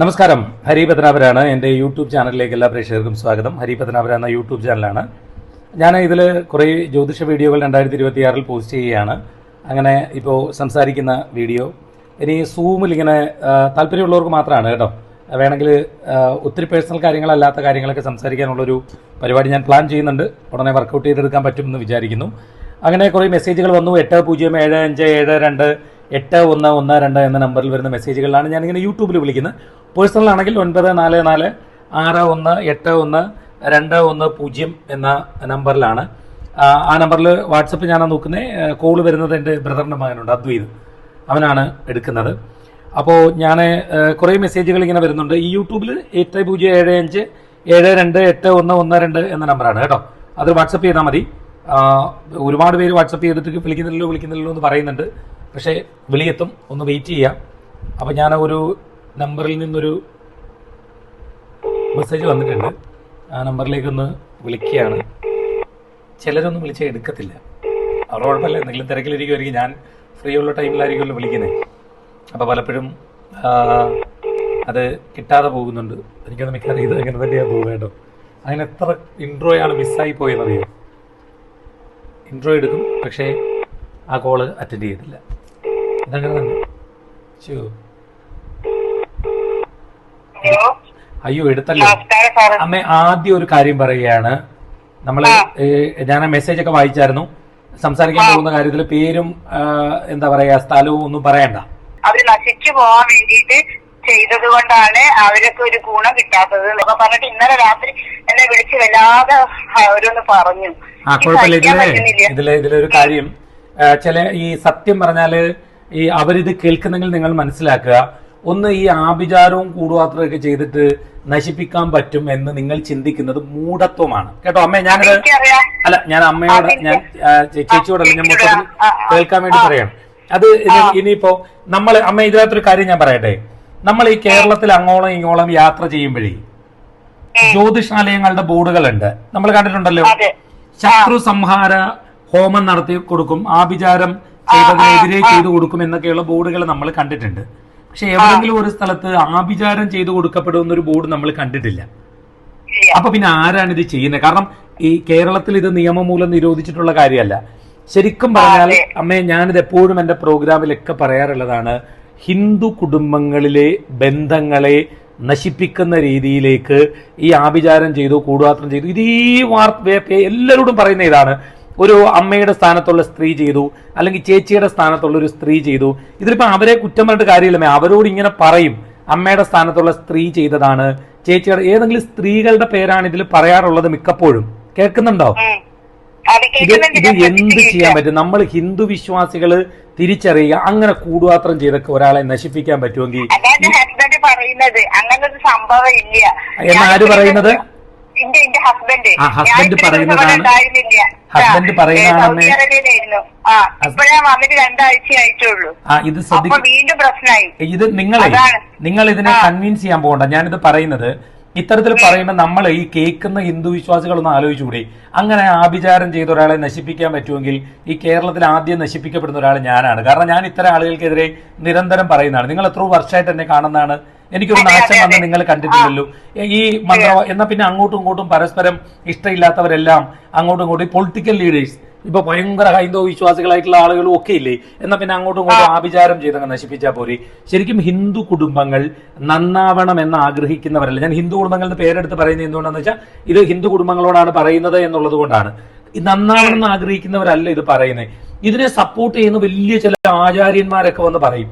നമസ്കാരം. ഹരി പത്തനാപരാണ് എന്റെ യൂട്യൂബ് ചാനലിലേക്ക് എല്ലാ പ്രേക്ഷകർക്കും സ്വാഗതം. ഹരി പത്തനാപര എന്ന യൂട്യൂബ് ചാനലാണ്. ഞാൻ ഇതിൽ കുറേ ജ്യോതിഷ വീഡിയോകൾ രണ്ടായിരത്തി ഇരുപത്തിയാറിൽ പോസ്റ്റ് ചെയ്യുകയാണ്. അങ്ങനെ ഇപ്പോൾ സംസാരിക്കുന്ന വീഡിയോ. ഇനി സൂമിൽ ഇങ്ങനെ താല്പര്യമുള്ളവർക്ക് മാത്രമാണ് കേട്ടോ. വേണമെങ്കിൽ ഒത്തിരി പേഴ്സണൽ കാര്യങ്ങളല്ലാത്ത കാര്യങ്ങളൊക്കെ സംസാരിക്കാനുള്ളൊരു പരിപാടി ഞാൻ പ്ലാൻ ചെയ്യുന്നുണ്ട്. ഉടനെ വർക്കൗട്ട് ചെയ്തെടുക്കാൻ പറ്റുമെന്ന് വിചാരിക്കുന്നു. അങ്ങനെ കുറേ മെസ്സേജുകൾ വന്നു. എട്ട് പൂജ്യം ഏഴ് അഞ്ച് ഏഴ് രണ്ട് എട്ട് ഒന്ന് ഒന്ന് രണ്ട് എന്ന നമ്പറിൽ വരുന്ന മെസ്സേജുകളിലാണ് ഞാനിങ്ങനെ യൂട്യൂബിൽ വിളിക്കുന്നത്. പേഴ്സണൽ ആണെങ്കിൽ ഒൻപത് നാല് നാല് ആറ് ഒന്ന് എട്ട് ഒന്ന് രണ്ട് ഒന്ന് പൂജ്യം എന്ന നമ്പറിലാണ്. ആ, നമ്പറിൽ വാട്സപ്പ് ഞാൻ നോക്കുന്നത് കോൾ വരുന്നത് എന്റെ ബ്രദറിന്റെ മകനുണ്ട് അദ്വൈത്. അവനാണ് എടുക്കുന്നത്. അപ്പോൾ ഞാൻ കുറേ മെസ്സേജുകൾ ഇങ്ങനെ വരുന്നുണ്ട്. ഈ യൂട്യൂബിൽ എട്ട് പൂജ്യം ഏഴ് അഞ്ച് ഏഴ് രണ്ട് എട്ട് ഒന്ന് ഒന്ന് രണ്ട് എന്ന നമ്പറാണ് കേട്ടോ. അത് വാട്സപ്പ് ചെയ്താൽ മതി. ഒരുപാട് പേര് വാട്സപ്പ് ചെയ്തിട്ട് വിളിക്കുന്നില്ലല്ലോ വിളിക്കുന്നില്ലല്ലോ എന്ന് പറയുന്നുണ്ട്. പക്ഷേ വിളിയെത്തും. ഒന്ന് വെയിറ്റ് ചെയ്യാം. അപ്പോൾ ഞാൻ ഒരു നമ്പറിൽ നിന്നൊരു മെസ്സേജ് വന്നിട്ടുണ്ട്. ആ നമ്പറിലേക്ക് ഒന്ന് വിളിക്കുകയാണ്. ചിലരൊന്നും വിളിച്ചാൽ എടുക്കത്തില്ല. അവരുടെ കുഴപ്പമില്ല. എന്തെങ്കിലും തിരക്കിലിരിക്കുമായിരിക്കും ഞാൻ ഫ്രീ ഉള്ള ടൈമിലായിരിക്കുമല്ലോ വിളിക്കുന്നത് അപ്പോൾ പലപ്പോഴും അത് കിട്ടാതെ പോകുന്നുണ്ട്. എനിക്കത് മിക്കവാറും ഇത് അങ്ങനെ തന്നെയാണ് തോന്നുന്നത് അങ്ങനെ എത്ര ഇൻട്രോയാണ് മിസ്സായി പോയെന്നറിയോ? ഇൻട്രോ എടുക്കും പക്ഷേ ആ കോൾ അറ്റൻഡ് ചെയ്തില്ല ഇതങ്ങനെ തന്നെ. ശോ ഹലോ അയ്യോ എടുത്തല്ലോ. അമ്മ ആദ്യം ഒരു കാര്യം പറയുകയാണ്. നമ്മൾ ഞാൻ ആ മെസ്സേജ് ഒക്കെ വായിച്ചായിരുന്നു. സംസാരിക്കാൻ പോകുന്ന കാര്യത്തിൽ പേരും എന്താ പറയാ സ്ഥലവും ഒന്നും പറയണ്ട. അവർ നശിച്ചു പോവാൻ വേണ്ടിയിട്ട് ചെയ്തത് കൊണ്ടാണ് അവരൊക്കെ ഒരു ഗുണം കിട്ടാത്തത് എന്നൊക്കെ പറഞ്ഞിട്ട് ഇന്നലെ രാത്രി എന്നെ വിളിച്ച് വല്ലാതെ അവരൊന്ന് പറഞ്ഞു. ആ കുഴപ്പമില്ല. ഇതിൽ ഇതിൽ ഇതിലൊരു കാര്യം. ചില ഈ സത്യം പറഞ്ഞാൽ ഈ അവരിത് കേൾക്കുന്നെങ്കിൽ നിങ്ങൾ മനസ്സിലാക്കുക. ഒന്ന് ഈ ആഭിചാരവും കൂടുപാത്രമൊക്കെ ചെയ്തിട്ട് നശിപ്പിക്കാൻ പറ്റും എന്ന് നിങ്ങൾ ചിന്തിക്കുന്നത് മൂഢത്വമാണ്. കേട്ടോ അമ്മ ഞാനത് അല്ല ഞാൻ അമ്മയോട് ഞാൻ ചേച്ചിയോട് ചേച്ചിയോടല്ല ഞാൻ മൊത്തത്തിൽ. കേൾക്കാൻ വേണ്ടി പറയാം അത് ഇനി- ഇനിയിപ്പോ നമ്മൾ അമ്മ ഇതിനകത്തൊരു കാര്യം ഞാൻ പറയട്ടെ. നമ്മൾ ഈ കേരളത്തിൽ അങ്ങോളം ഇങ്ങോളം യാത്ര ചെയ്യുമ്പോഴേ ജ്യോതിഷാലയങ്ങളുടെ ബോർഡുകളുണ്ട്. നമ്മൾ കണ്ടിട്ടുണ്ടല്ലോ. ശത്രു സംഹാര ഹോമം നടത്തി കൊടുക്കും ആഭിചാരം ചെയ്തതിനെതിരെ ചെയ്തു കൊടുക്കും എന്നൊക്കെയുള്ള ബോർഡുകൾ നമ്മൾ കണ്ടിട്ടുണ്ട്. പക്ഷെ എവിടെങ്കിലും ഒരു സ്ഥലത്ത് ആഭിചാരം ചെയ്തു കൊടുക്കപ്പെടുന്ന ഒരു ബോർഡ് നമ്മൾ കണ്ടിട്ടില്ല. അപ്പൊ പിന്നെ ആരാണ് ഇത് ചെയ്യുന്നത്? കാരണം ഈ കേരളത്തിൽ ഇത് നിയമം മൂലം നിരോധിച്ചിട്ടുള്ള കാര്യമല്ല. ശരിക്കും പറഞ്ഞാൽ. അമ്മേ ഞാനിത് എപ്പോഴും എന്റെ പ്രോഗ്രാമിലൊക്കെ പറയാറുള്ളതാണ്. ഹിന്ദു കുടുംബങ്ങളിലെ ബന്ധങ്ങളെ നശിപ്പിക്കുന്ന രീതിയിലേക്ക് ഈ ആഭിചാരം ചെയ്തു കൂടുപാത്രം ചെയ്തു ഇതേ വാർത്ത എല്ലാവരോടും പറയുന്ന ഇതാണ്. ഒരു അമ്മയുടെ സ്ഥാനത്തുള്ള സ്ത്രീ ചെയ്തു അല്ലെങ്കിൽ ചേച്ചിയുടെ സ്ഥാനത്തുള്ള ഒരു സ്ത്രീ ചെയ്തു. ഇതിലിപ്പോൾ അവരെ കുറ്റം പറഞ്ഞിട്ട് കാര്യമില്ലമേ അവരോട് ഇങ്ങനെ പറയും അമ്മയുടെ സ്ഥാനത്തുള്ള സ്ത്രീ ചെയ്തതാണ്. ചേച്ചിയുടെ ഏതെങ്കിലും സ്ത്രീകളുടെ പേരാണ് ഇതിൽ പറയാറുള്ളത് മിക്കപ്പോഴും. കേൾക്കുന്നുണ്ടോ? ഇത് ഇത് എന്ത് ചെയ്യാൻ പറ്റും? നമ്മൾ ഹിന്ദു വിശ്വാസികൾ തിരിച്ചറിയുക അങ്ങനെ കൂടുപാത്രം ചെയ്തൊക്കെ ഒരാളെ നശിപ്പിക്കാൻ പറ്റുമെങ്കിൽ എന്നാര് പറയുന്നത്. ഹസ്ബൻഡ് പറയുന്നതാണ്. ഹസ്ബൻഡ് പറയുന്നതാണ് സൗദി അറേബ്യയിലായിരുന്നു. ആ ഇത് ശ്രദ്ധിക്ക പ്രശ്നമായി ഇത് നിങ്ങളെ നിങ്ങൾ ഇതിനെ കൺവിൻസ് ചെയ്യാൻ പോകണ്ട. ഞാനിത് പറയുന്നത് ഇത്തരത്തിൽ പറയുമ്പോൾ നമ്മൾ ഈ കേൾക്കുന്ന ഹിന്ദു വിശ്വാസികളൊന്ന് ആലോചിച്ചുകൂടി. അങ്ങനെ ആഭിചാരം ചെയ്ത ഒരാളെ നശിപ്പിക്കാൻ പറ്റുമെങ്കിൽ ഈ കേരളത്തിൽ ആദ്യം നശിപ്പിക്കപ്പെടുന്ന ഒരാൾ ഞാനാണ്. കാരണം ഞാൻ ഇത്തരം ആളുകൾക്കെതിരെ നിരന്തരം പറയുന്നതാണ്. നിങ്ങൾ എത്ര വർഷമായിട്ട് എന്നെ കാണുന്നതാണ്. എനിക്കൊരു നാശം വന്ന് നിങ്ങൾ കണ്ടിട്ടില്ലല്ലോ. ഈ മന്ത്ര എന്നാ പിന്നെ അങ്ങോട്ടും ഇങ്ങോട്ടും പരസ്പരം ഇഷ്ടമില്ലാത്തവരെല്ലാം അങ്ങോട്ടും ഇങ്ങോട്ടും പൊളിറ്റിക്കൽ ലീഡേഴ്സ് ഇപ്പൊ ഭയങ്കര ഹൈന്ദവ വിശ്വാസികളായിട്ടുള്ള ആളുകളും ഒക്കെ ഇല്ലേ? എന്നാ പിന്നെ അങ്ങോട്ടും ഇങ്ങോട്ടും ആഭിചാരം ചെയ്തങ്ങ് നശിപ്പിച്ചാൽ പോരെ. ശരിക്കും ഹിന്ദു കുടുംബങ്ങൾ നന്നാവണം എന്ന് ആഗ്രഹിക്കുന്നവരല്ല. ഞാൻ ഹിന്ദു കുടുംബങ്ങളുടെ പേരെടുത്ത് പറയുന്നത് എന്തുകൊണ്ടാന്ന് വെച്ചാൽ ഇത് ഹിന്ദു കുടുംബങ്ങളോടാണ് പറയുന്നത് എന്നുള്ളത് കൊണ്ടാണ്. നന്നാവണം എന്ന് ആഗ്രഹിക്കുന്നവരല്ല ഇത് പറയുന്നത് ഇതിനെ സപ്പോർട്ട് ചെയ്യുന്ന വലിയ ചില ആചാര്യന്മാരൊക്കെ വന്ന് പറയും.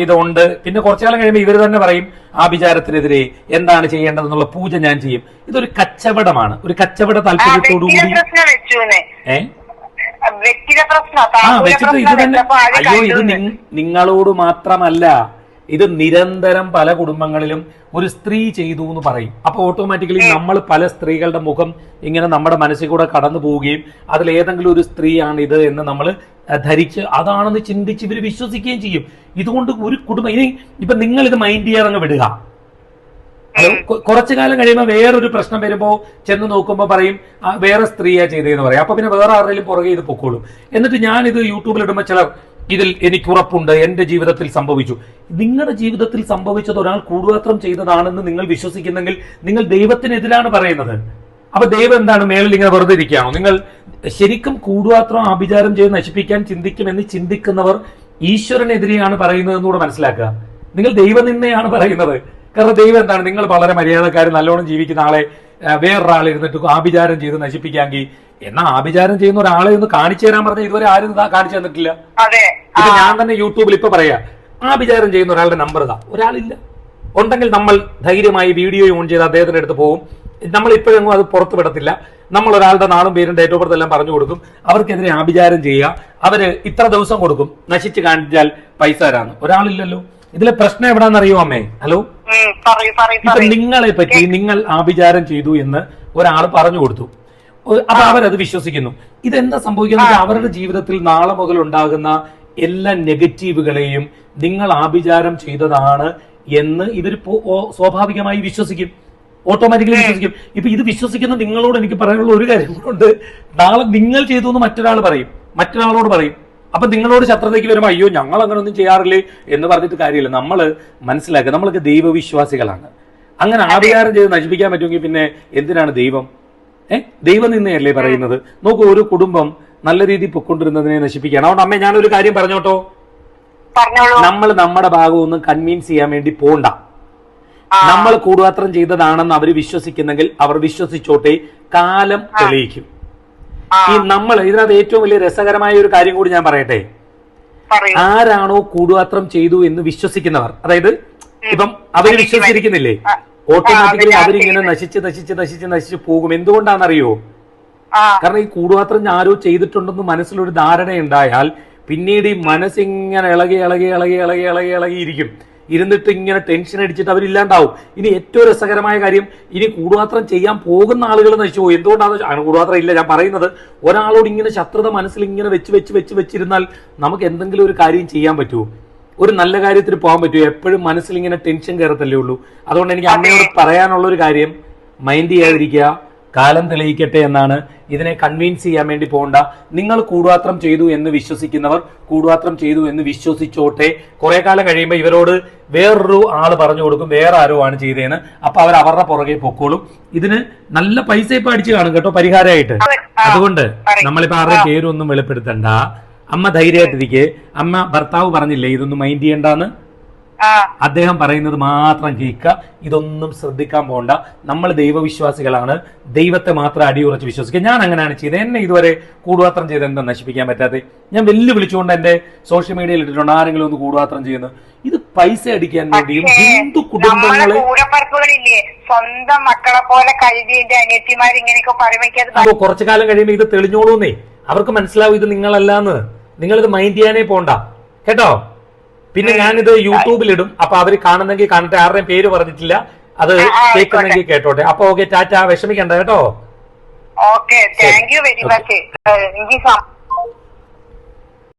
ഇതുണ്ട്. പിന്നെ കുറച്ചു കാലം കഴിയുമ്പോൾ ഇവർ തന്നെ പറയും ആ വിചാരത്തിനെതിരെ എന്താണ് ചെയ്യേണ്ടതെന്നുള്ള പൂജ ഞാൻ ചെയ്യും. ഇതൊരു കച്ചവടമാണ്. ഒരു കച്ചവട താല്പര്യത്തോടുകൂടി താല്പര്യത്തോടു കൂടി പ്രശ്നം വെച്ചുന്ന്. ഏ? വ്യക്തിഗത പ്രശ്നം ആ വെച്ചിട്ട് ഇത് തന്നെ അയ്യോ ഇത് നിങ്ങളോട് മാത്രമല്ല ഇത് നിരന്തരം പല കുടുംബങ്ങളിലും ഒരു സ്ത്രീ ചെയ്തു എന്ന് പറയും. അപ്പൊ ഓട്ടോമാറ്റിക്കലി നമ്മൾ പല സ്ത്രീകളുടെ മുഖം ഇങ്ങനെ നമ്മുടെ മനസ്സിൽ കൂടെ കടന്നു പോവുകയും അതിൽ ഏതെങ്കിലും ഒരു സ്ത്രീയാണ് ഇത് എന്ന് നമ്മൾ ധരിച്ച് അതാണെന്ന് ചിന്തിച്ച് ഇവർ വിശ്വസിക്കുകയും ചെയ്യും. ഇതുകൊണ്ട് ഒരു കുടുംബം ഇനി ഇപ്പൊ നിങ്ങൾ ഇത് മൈൻഡ് ചെയ്യാറങ്ങ് വിടുക. കുറച്ചു കാലം കഴിയുമ്പോൾ വേറൊരു പ്രശ്നം വരുമ്പോൾ ചെന്ന് നോക്കുമ്പോൾ പറയും വേറെ സ്ത്രീയാ ചെയ്തതെന്ന് പറയും. അപ്പൊ പിന്നെ വേറെ ആരെങ്കിലും പുറകെ ഇത് പൊക്കോളും. എന്നിട്ട് ഞാൻ ഇത് യൂട്യൂബിൽ ഇടുമ്പോൾ ചിലർ ഇതിൽ എനിക്ക് ഉറപ്പുണ്ട് എന്റെ ജീവിതത്തിൽ സംഭവിച്ചു. നിങ്ങളുടെ ജീവിതത്തിൽ സംഭവിച്ചത് ഒരാൾ കൂടുപാത്രം ചെയ്തതാണെന്ന് നിങ്ങൾ വിശ്വസിക്കുന്നെങ്കിൽ നിങ്ങൾ ദൈവത്തിനെതിരാണ് പറയുന്നത്. അപ്പൊ ദൈവം എന്താണ് മേളിൽ ഇങ്ങനെ വെറുതെ ഇരിക്കുകയാണോ? നിങ്ങൾ ശരിക്കും കൂടുമാത്രം ആഭിചാരം ചെയ്ത് നശിപ്പിക്കാൻ ചിന്തിക്കുമെന്ന് ചിന്തിക്കുന്നവർ ഈശ്വരനെതിരെയാണ് പറയുന്നത് എന്നുകൂടെ മനസ്സിലാക്കുക. നിങ്ങൾ ദൈവനിന്നെയാണ് പറയുന്നത്. കാരണം ദൈവം എന്താണ്? നിങ്ങൾ വളരെ മര്യാദക്കാർ നല്ലോണം ജീവിക്കുന്ന ആളെ വേറൊരാൾ ഇരുന്നിട്ട് ആഭിചാരം ചെയ്ത് നശിപ്പിക്കാമെങ്കിൽ എന്നാ ആഭിചാരം ചെയ്യുന്ന ഒരാളെ ഒന്ന് കാണിച്ചു തരാൻ പറഞ്ഞാൽ ഇതുവരെ ആരും കാണിച്ചു തന്നിട്ടില്ല. ഇത് ഞാൻ തന്നെ യൂട്യൂബിൽ ഇപ്പൊ പറയാ. ആഭിചാരം ചെയ്യുന്ന ഒരാളുടെ നമ്പർ ഇതാ. ഒരാളില്ല. ഉണ്ടെങ്കിൽ നമ്മൾ ധൈര്യമായി വീഡിയോ ഓൺ ചെയ്ത് അദ്ദേഹത്തിന്റെ അടുത്ത് പോകും നമ്മൾ ഇപ്പോഴെങ്ങും അത് പുറത്തു വിടത്തില്ല നമ്മൾ ഒരാളുടെ നാളും പേരും ഡേറ്റ് ഓഫ് ബർത്ത് എല്ലാം പറഞ്ഞു കൊടുക്കും. അവർക്കെതിരെ ആഭിചാരം ചെയ്യുക. അവർ ഇത്ര ദിവസം കൊടുക്കും. നശിച്ച് കാണിച്ചാൽ പൈസ തരാന്ന്. ഒരാളില്ലല്ലോ. ഇതിലെ പ്രശ്നം എവിടാന്നറിയോ അമ്മേ? ഹലോ? ഇപ്പൊ നിങ്ങളെ പറ്റി നിങ്ങൾ ആഭിചാരം ചെയ്തു എന്ന് ഒരാൾ പറഞ്ഞു കൊടുത്തു. അപ്പൊ അവരത് വിശ്വസിക്കുന്നു. ഇതെന്താ സംഭവിക്കുന്നത്? അവരുടെ ജീവിതത്തിൽ നാളെ മുതൽ ഉണ്ടാകുന്ന എല്ലാ നെഗറ്റീവുകളെയും നിങ്ങൾ ആഭിചാരം ചെയ്തതാണ് എന്ന് ഇവർ സ്വാഭാവികമായി വിശ്വസിക്കും. ഓട്ടോമാറ്റിക്കലി വിശ്വസിക്കും. ഇപ്പൊ ഇത് വിശ്വസിക്കുന്ന നിങ്ങളോട് എനിക്ക് പറയാനുള്ള ഒരു കാര്യം കൊണ്ട് നാളെ നിങ്ങൾ ചെയ്തു എന്ന് മറ്റൊരാൾ പറയും. മറ്റൊരാളോട് പറയും. അപ്പൊ നിങ്ങളോട് ശത്രുതയ്ക്ക് വരുമ്പോൾ അയ്യോ ഞങ്ങൾ അങ്ങനെ ഒന്നും ചെയ്യാറില്ലേ? എന്ന് പറഞ്ഞിട്ട് കാര്യമില്ല. നമ്മൾ മനസ്സിലാക്കുക നമ്മളൊക്കെ ദൈവവിശ്വാസികളാണ്. അങ്ങനെ ആവികാരം ചെയ്ത് നശിപ്പിക്കാൻ പറ്റുമെങ്കിൽ പിന്നെ എന്തിനാണ് ദൈവം? ഏഹ് ദൈവം നിന്നെയല്ലേ പറയുന്നത്? നോക്കൂ ഒരു കുടുംബം നല്ല രീതിയിൽ പൊക്കൊണ്ടിരുന്നതിനെ നശിപ്പിക്കുകയാണ്. അതുകൊണ്ട് അമ്മേ ഞാനൊരു കാര്യം പറഞ്ഞോട്ടോ? നമ്മൾ നമ്മുടെ ഭാഗം ഒന്ന് കൺവിൻസ് ചെയ്യാൻ വേണ്ടി പോണ്ട. നമ്മൾ കൂടുപാത്രം ചെയ്തതാണെന്ന് അവർ വിശ്വസിക്കുന്നെങ്കിൽ അവർ വിശ്വസിച്ചോട്ടെ കാലം തെളിയിക്കും. ഈ നമ്മൾ ഇതിനകത്ത് ഏറ്റവും വലിയ രസകരമായ ഒരു കാര്യം കൂടി ഞാൻ പറയട്ടെ. ആരാണോ കൂടുപാത്രം ചെയ്തു എന്ന് വിശ്വസിക്കുന്നവർ അതായത് ഇപ്പം അവർ വിശ്വസിച്ചിരിക്കുന്നില്ലേ. ഓട്ടോമാറ്റിക്കലി അവരിങ്ങനെ അവർ നശിച്ച് നശിച്ച് നശിച്ച് നശിച്ച് പോകും. എന്തുകൊണ്ടാണെന്നറിയോ? കാരണം ഈ കൂടുപാത്രം ആരോ ചെയ്തിട്ടുണ്ടെന്ന് മനസ്സിലൊരു ധാരണ ഉണ്ടായാൽ പിന്നീട് ഈ മനസ്സിങ്ങനെ ഇളകി ഇളകി ഇളകി ഇളകി ഇളകി ഇളകി ഇരിക്കും ഇരുന്നിട്ട് ഇങ്ങനെ ടെൻഷൻ അടിച്ചിട്ട് അവരില്ലാണ്ടാവും. ഇനി ഏറ്റവും രസകരമായ കാര്യം ഇനി കൂടുമാത്രം ചെയ്യാൻ പോകുന്ന ആളുകൾ നശിച്ചു പോകും എന്തുകൊണ്ടാണ് കൂടുമാത്രം ഇല്ല. ഞാൻ പറയുന്നത് ഒരാളോട് ഇങ്ങനെ ശത്രുത മനസ്സിൽ ഇങ്ങനെ വെച്ച് വെച്ച് വെച്ച് വെച്ചിരുന്നാൽ നമുക്ക് എന്തെങ്കിലും ഒരു കാര്യം ചെയ്യാൻ പറ്റുമോ? ഒരു നല്ല കാര്യത്തിന് പോകാൻ പറ്റുമോ? എപ്പോഴും മനസ്സിൽ ഇങ്ങനെ ടെൻഷൻ കയറത്തല്ലേ ഉള്ളൂ. അതുകൊണ്ട് എനിക്ക് അമ്മയോട് പറയാനുള്ള ഒരു കാര്യം മൈൻഡ് ചെയ്യാതിരിക്കുക. കാലം തെളിയിക്കട്ടെ എന്നാണ് ഇതിനെ കൺവീൻസ് ചെയ്യാൻ വേണ്ടി പോകണ്ട. നിങ്ങൾ കൂടുവാത്രം ചെയ്തു എന്ന് വിശ്വസിക്കുന്നവർ കൂടുവാത്രം ചെയ്തു എന്ന് വിശ്വസിച്ചോട്ടെ. കുറെ കാലം കഴിയുമ്പോൾ ഇവരോട് വേറൊരു ആൾ പറഞ്ഞു കൊടുക്കും വേറെ ആരോ ആണ് ചെയ്തതെന്ന് അപ്പൊ അവർ അവരുടെ പുറകെ പൊക്കോളും. ഇതിന് നല്ല പൈസ ഇപ്പൊ അടിച്ചു കാണും കേട്ടോ പരിഹാരമായിട്ട് അതുകൊണ്ട്. നമ്മളിപ്പോ ആരുടെ പേരൊന്നും വെളിപ്പെടുത്തണ്ട. അമ്മ ധൈര്യമായിട്ടിരിക്കെ. അമ്മ ഭർത്താവ് പറഞ്ഞില്ലേ ഇതൊന്നും മൈൻഡ് ചെയ്യണ്ടെന്ന്? അദ്ദേഹം പറയുന്നത് മാത്രം കേൾക്കുക. ഇതൊന്നും ശ്രദ്ധിക്കാൻ പോണ്ട. നമ്മൾ ദൈവവിശ്വാസികളാണ്. ദൈവത്തെ മാത്രം അടിയുറച്ച് വിശ്വസിക്കുക. ഞാൻ അങ്ങനെയാണ് ചെയ്തത്. എന്നെ ഇതുവരെ കൂടുപാത്രം ചെയ്ത് എന്താ നശിപ്പിക്കാൻ പറ്റാതെ ഞാൻ വെല്ലുവിളിച്ചുകൊണ്ട് എന്റെ സോഷ്യൽ മീഡിയയിൽ ഇട്ടിട്ടുണ്ട്. ആരെങ്കിലും ഒന്ന് കൂടുപാത്രം ചെയ്യുന്നു. ഇത് പൈസ അടിക്കാൻ വേണ്ടിയും ഹിന്ദു കുടുംബങ്ങളെ സ്വന്തം മക്കളെ പോലെ എന്റെ അനിയത്തിമാർ ഇങ്ങനെയൊക്കെ അപ്പോ കുറച്ചു കാലം കഴിയുമ്പോൾ ഇത് തെളിഞ്ഞോളൂന്നേ. അവർക്ക് മനസ്സിലാവും ഇത് നിങ്ങളല്ലാന്ന്. നിങ്ങളിത് മൈൻഡ് ചെയ്യാനേ പോണ്ട. കേട്ടോ? പിന്നെ ഞാനിത് യൂട്യൂബിലിടും. അപ്പൊ അവർ കാണുന്നെങ്കിൽ കാണട്ടെ ആരുടെയും പേര് പറഞ്ഞിട്ടില്ല. അത് കേൾക്കുന്നെങ്കിൽ കേട്ടോട്ടെ. അപ്പൊ ഓക്കെ ടാറ്റ. വിഷമിക്കണ്ട കേട്ടോ. Okay thank you very much. എനിക്ക്